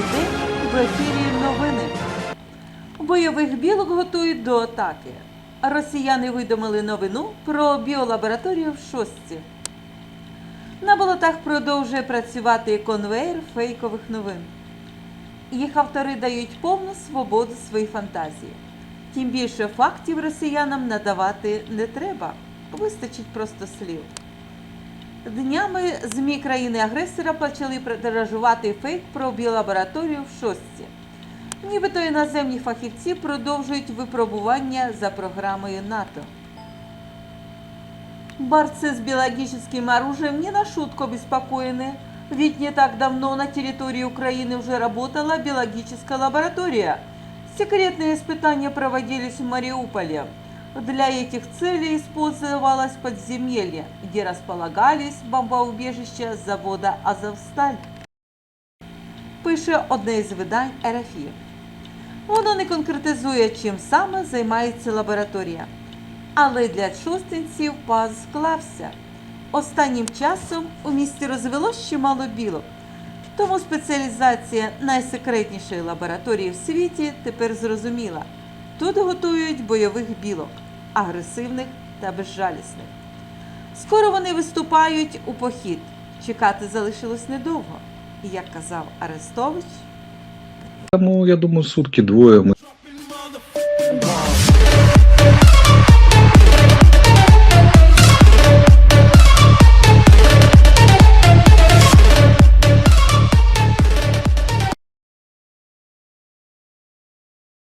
день в ефірі новини. Бойових білок готують до атаки. Росіяни видумали новину про біолабораторію в Шостці. На болотах продовжує працювати конвейер фейкових новин. Їх автори дають повну свободу своїй фантазії. Тим більше фактів росіянам надавати не треба, вистачить просто слів. Днями ЗМІ країни-агресора почали продажувати фейк про біолабораторію в Шостці. Нібито іноземні фахівці продовжують випробування за програмою НАТО. Борцы с биологическим оружием не на шутку обеспокоены, ведь не так давно на территории Украины уже работала биологическая лаборатория. Секретные испытания проводились в Мариуполе. Для этих целей использовалось подземелье, где располагались бомбоубежища завода «Азовсталь». Пише одне із видань РФІ. Воно не конкретизує, чим саме займається лабораторія. Але для шостинців паз склався. Останнім часом у місті розвелось чимало білок. Тому спеціалізація найсекретнішої лабораторії в світі тепер зрозуміла. Тут готують бойових білок, агресивних та безжалісних. Скоро вони виступають у похід. Чекати залишилось недовго. І як казав Арестович, Тому я думаю, сутки двоє ми